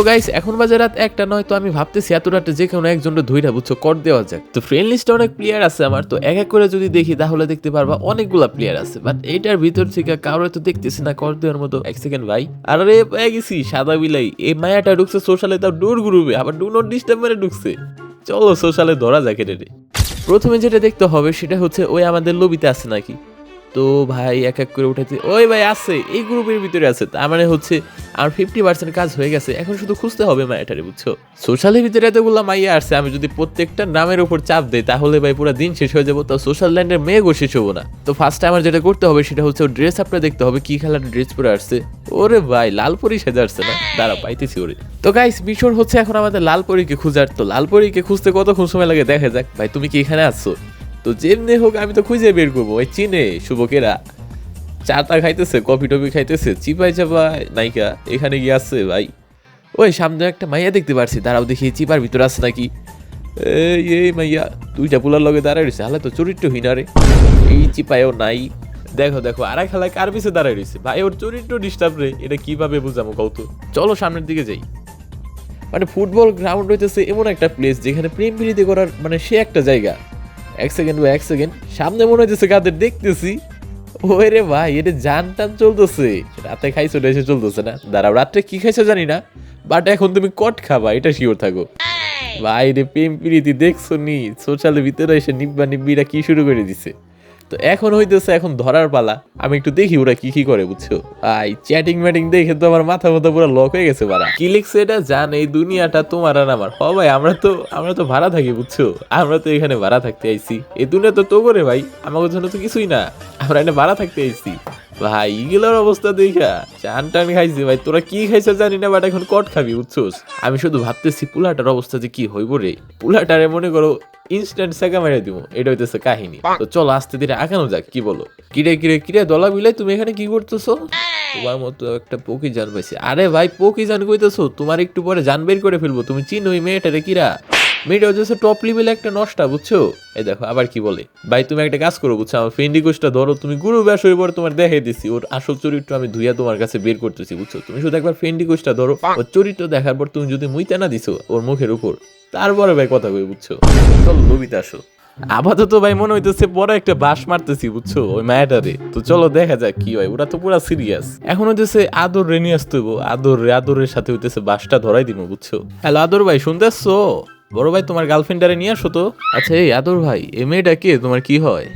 তো গাইস এখন বাজে রাত একটা, নয় তো আমি ভাবতেছি এত রাতে যে কোনো একজনের ধৈরা বুঝছ, কর দেওয়া যাক। তো ফ্রেন্ড লিস্টে অনেক প্লেয়ার আছে আমার, তো এক এক করে যদি দেখি তাহলে দেখতে পারবা অনেকগুলা প্লেয়ার আছে। বাট এইটার ভিতর থেকে কারও তো দেখতেছি না, কর দেওয়ার মতো। এক সেকেন্ড ভাই। আর রে, পেয়ে গেছি, সাদা বিলাই। এই মায়াটা ঢুকছে সোশ্যালে তাও ডোর গ্রুপে, আবার ডু নট ডিস্টার্ব মেরে ঢুকছে। চলো সোশ্যালে ধরা যাক রে প্রথমে যেটা দেখতে হবে সেটা হচ্ছে ওই আমাদের লবিতে আছে নাকি? তো ভাই, এক এক করে উঠাতে ওই ভাই আছে, এই গ্রুপের ভিতরে আছে। তার মানে হচ্ছে আমার ফিফটি পার্সেন্ট কাজ হয়ে গেছে, এখন শুধু খুঁজতে হবে মায়াটারে, বুঝছ? সোশ্যালের ভিতরে এতগুলো মাইয়া আসছে আমি যদি প্রত্যেকটা নামের উপর চাপ দেই, তাহলে ভাই পুরো দিন শেষ হয়ে যাব তো সোশ্যাল ল্যান্ডের মেয়েগো শেষ হব না। তো ফার্স্টে আমার যেটা করতে হবে, সেটা হচ্ছে ড্রেস আপটা দেখতে হবে, কি খেলার ড্রেস পরে আসছে। ওরে ভাই, লাল পরি সেজে আসছে না? দাঁড়া, পাইতেছি ওরে। তো গাইস বিষয় হচ্ছে এখন আমাদের লাল পরীকে খুঁজার। তো লাল পরীকে খুঁজতে কতক্ষণ সময় লাগে? দেখা যাক। ভাই, তুমি কি এখানে আসছো তো যেমনি হোক আমি তো খুঁজে বের করব। ওই চিনে শুভকেরা চাটা খাইতেছে, কফি টফি খাইতেছে চিপাই চাপাই নাইকা এখানে গিয়ে আসছে ভাই। ওই সামনে একটা মাইয়া দেখতে পারছি, দাঁড়াও দেখি চিপার ভিতরে আছে নাকি? এই মাইয়া, দুইটা পুলার লগে দাঁড়ায় রয়েছে, হালে তো চরিত্র আরে। এই চিপায়ও নাই। দেখো দেখো আর এক খেলায় কার পিছে দাঁড়ায় রয়েছে? ভাই, ওর চরিত্র ডিস্টার্ব রে, এটা কীভাবে বুঝামো কৌত চলো সামনের দিকে যাই। মানে ফুটবল গ্রাউন্ড হইতেছে এমন একটা প্লেস যেখানে প্রেম প্রীতি করার মানে সে একটা জায়গা। এক সেকেন্ড বা এক সেকেন্ড। সামনে মনে হইতেছে কাদের দেখতেছি। ওই রে ভাই এটা জান টান চলতেছে। রাতে খাইছো এসে চলতেছে না। দাঁড়াও রাত্রে কি খাইছো জানি না বাট এখন তুমি কট খাবা এটা শিওর থাকো। ভাই রে প্রেম প্রীতি দেখছ নি? সোশ্যাল ভিতরে এসে নিব্বা নিব্বিরা কি শুরু করে দিছে? তো এখন হইতেছে এখন ধরার পালা। আমি একটু দেখি ওরা কি কি করে, বুঝছ? আই চ্যাটিং ম্যাটিং দেখে তো আমার মাথা মতো পুরো লক হয়ে গেছে বাড়া। কি লিখছে এটা? জান, এই দুনিয়াটা তোমার আর আমার। হ ভাই, আমরা তো আমরা তো ভাড়া থাকি, বুঝছ? আমরা তো এখানে ভাড়া থাকতে আইছি। এই দুনিয়া তো তো করে ভাই আমার জন্য তো কিছুই না। আমরা এখানে ভাড়া থাকতে আইছি। ভাই ইগুলোর অবস্থা দেখা। চান টান খাইছি ভাই, তোরা কি খাইছে জানি না বাট এখন কট খাবি, বুঝছোস? আমি শুধু ভাবতেছি পুলাটার অবস্থা যে কি হইব রে। পুলাটারে মনে করো ইনস্ট্যান্ট সেকা মেরে দিব। এটা হইতেছে কাহিনী। তো চলো আস্তে ধীরে আগানো যাক কি বলো? কিরে কিরে কিরে দলা বিলাই তুমি এখানে কি করতেছো? তোমার মতো একটা পকি জান পাইছি। আরে ভাই পকি জান কইতেছো তোমার একটু পরে জান বের করে ফেলব। তুমি চিনো ওই মেয়েটারে কিরা? মেয়েটা হচ্ছে টপ লেভেলে একটা নষ্টা বুঝছ? এই দেখো আবার কি বলে? ভাই তুমি একটা কাজ করো বুঝছ? আমার ফ্রেন্ডি কোচটা ধরো তুমি গুরু ব্যাস হয়ে পরে তোমার দেখে দিছি। ওর আসল চরিত্র আমি ধুইয়া তোমার কাছে বের করতেছি বুঝছ? তুমি শুধু একবার ফ্রেন্ডি কোচটা ধরো ওর চরিত্র দেখার পর তুমি যদি মুইতে না দিছো ওর মুখের উপর তারপরে ভাই কথা কই বুঝছ? চলো লবিতে আসো। আপাতত ভাই মনে হইতেছে বড় একটা বাস মারতেছি বুঝছ? ওই মায়াটারে। তো চলো দেখা যাক কি হয়। ওরা তো পুরা সিরিয়াস এখন হইতেছে আদর রে নিয়ে আসতে। আদর রে আদরের সাথে হইতেছে বাসটা ধরাই দিব বুঝছ? হ্যালো আদর ভাই শুনতেছো? বড় ভাই তোমার গার্লফ্রেন্ডারে নিয়ে আসো তো। আচ্ছা এই আদর ভাই এ মেয়েটা কে? তোমার কি হয়?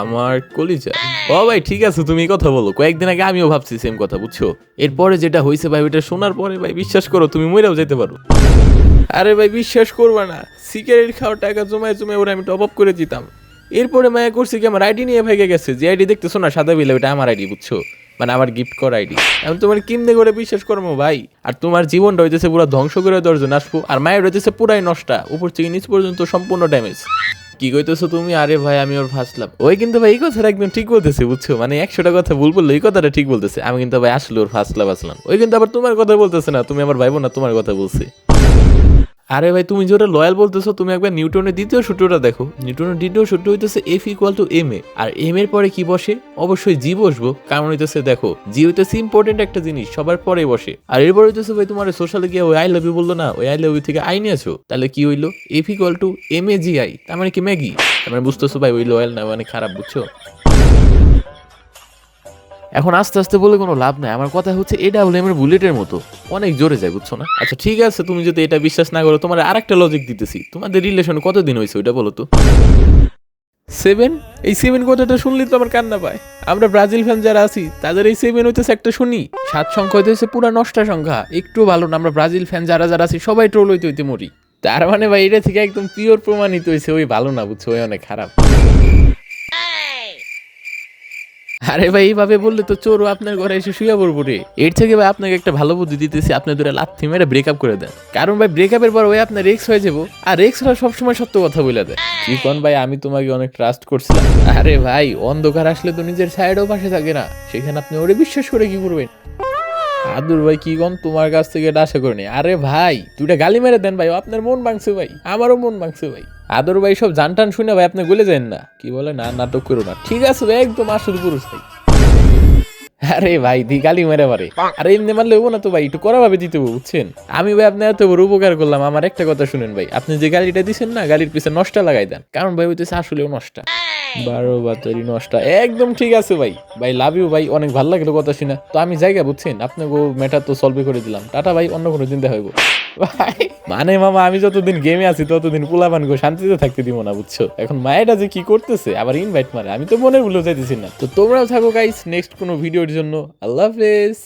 আমার কলিজা। ও ভাই ঠিক আছে তুমি কথা বলো। কয়েকদিন আগে আমিও ভাবছি সেম কথা বুঝছ? এরপরে যেটা হয়েছে ভাই ওইটা শোনার পরে ভাই বিশ্বাস করো তুমি মরেও যেতে পারো। আরে ভাই বিশ্বাস করবা না। সিগারেট খাওয়ার টাকা জমায় জমায় ওরা আমি টপ আপ করে দিতাম। এরপরে মায়া করছি কি আমার আইডি নিয়ে ভেগে গেছে। যে আইডি দেখতেছো না সাদা বিলে ওটা আমার আইডি বুঝছ? মানে আমার গিফট করা আইডি আমি তোমার কিমনে করে বিশ্বাস করব ভাই? আর তোমার জীবনটা হইতেছে পুরো ধ্বংস করে দর্জন আসব। আর মায়ের হইতেছে পুরাই নষ্টা। উপর থেকে নিচ পর্যন্ত সম্পূর্ণ ড্যামেজ কি কইতেছো তুমি? আরে ভাই, আমি ওর ফাঁসলাম। ওই কিন্তু ভাই, এই কথাটা একদম ঠিক বলতেছে, বুঝছ? মানে একশোটা কথা ভুল বলল এই কথাটা ঠিক বলতেছে। আমি কিন্তু ভাই, আসলে ওর ফাঁসলাম আসলাম ওই কিন্তু আবার তোমার কথা বলতেছে না। তুমি আমার ভাইবো না, তোমার কথা বলছে। আরে ভাই, তুমি যেটা লয়াল বলতেছো, তুমি একবার নিউটনের দ্বিতীয় সূত্রটা দেখো। নিউটনের দ্বিতীয় সূত্র হইতেছে F equal to M A R M এর পরে কি বসে? অবশ্যই জি বসবো। কারণ হইতেছে দেখো জি হইতেছে ইম্পর্টেন্ট একটা জিনিস, সবার পরে বসে। আর এরপর হইতেছে ভাই, তোমার সোশ্যালে গিয়ে ওই আই লাভ ইউ বলল না, ওই আই লাভ ইউ থেকে আই নিয়েছো। তাহলে কি হইল? F equal to M A G I তার মানে কি ম্যাগি তার মানে বুঝতেছো ভাই, ওই লয়াল না মানে খারাপ, বুঝছ? এখন আস্তে আস্তে বলে কোনো লাভ নাই। আমার কথা হচ্ছে এটা হলো আমার বুলেটের মতো। অনেক জোরে যায় বুঝছ না? আচ্ছা ঠিক আছে তুমি যদি এটা বিশ্বাস না করো তোমার আরেকটা লজিক দিতেছি। তোমাদের রিলেশন কতদিন হয়েছে ওইটা বলো তো? সেভেন এই সেভেন কথাটা শুনলে তো আমার কান্না পায়। আমরা ব্রাজিল ফ্যান যারা আছি তাদের এই সেভেন হইতেছে একটা শুনি। সাত সংখ্যা হইতেছে পুরা নষ্টা সংখ্যা। একটু ভালো না আমরা ব্রাজিল ফ্যান যারা যারা আছি সবাই ট্রোল হইতে হইতে মরি। তার মানে ভাই এটা থেকে একদম পিওর প্রমাণিত হয়েছে ওই ভালো না বুঝছ? ওই অনেক খারাপ। আরে ভাই, এইভাবে বললে তো চোরও আপনার ঘরে এসে শুয়ে পড়ব রে। এর থেকে ভাই আপনাকে একটা ভালো বুদ্ধি দিতেছি, আপনি দূরে লাথি মেরে ব্রেকআপ করে দেন। কারণ ভাই ব্রেকআপের পর ওই আপনার রেক্স হয়ে যাব। আর রেক্স হওয়া সবসময় সত্য কথা বলে দেয়। কি কোন ভাই, আমি তোমাকে অনেক ট্রাস্ট করছিলাম। আরে ভাই, অন্ধকার আসলে তো নিজের সাইডও পাশে থাকে না। সেখানে আপনি ওরে বিশ্বাস করে কি করবেন? আদুর ভাই, কি গন তোমার কাছ থেকে এটা আশা করিনি। আরে ভাই, দুইটা গালি মেরে দেন ভাই আপনার মন ভাঙছে ভাই। আমারও মন ভাঙছে ভাই। আদর ভাই সব জান টান শুনে ভাই আপনি গুলে যান না। কি বলে? না, নাটক করো না। ঠিক আছে ভাই, একদম আসল পুরুষ ভাই। আরে ভাই, দি গালি মেরে পারে আরে এমনি মারলে হব না তো ভাই, একটু করা ভাবে দিতে বুঝছেন? আমি ভাই আপনার এত বড় উপকার করলাম, আমার একটা কথা শুনেন ভাই। আপনি যে গালিটা দিচ্ছেন না, গালির পিছনে নষ্ট লাগাই দেন। কারণ ভাই হইতেছে আসলেও নষ্ট। বারো বা বাতারি নষ্ট একদম ঠিক আছে ভাই। ভাই লাভ ইউ ভাই। অনেক ভালো লাগল কথা শুনে। তো আমি জায়গা বুঝছেন আপনাকে ম্যাটার তো সলভ করে দিলাম। টাটা ভাই, অন্য কোনো দেখা হইব। ভাই মানে মামা, আমি যতদিন গেমে আছি, ততদিন পোলাপান গো শান্তিতে থাকতে দিব না, বুঝছ? এখন মায়েরা যে কি করতেছে, আবার ইনভাইট মারে। আমি তো মনে ভুলে যাইতেছি না। তো তোমরাও থাকো গাইস নেক্সট কোনো ভিডিওর জন্য। আল্লাহ হাফেজ।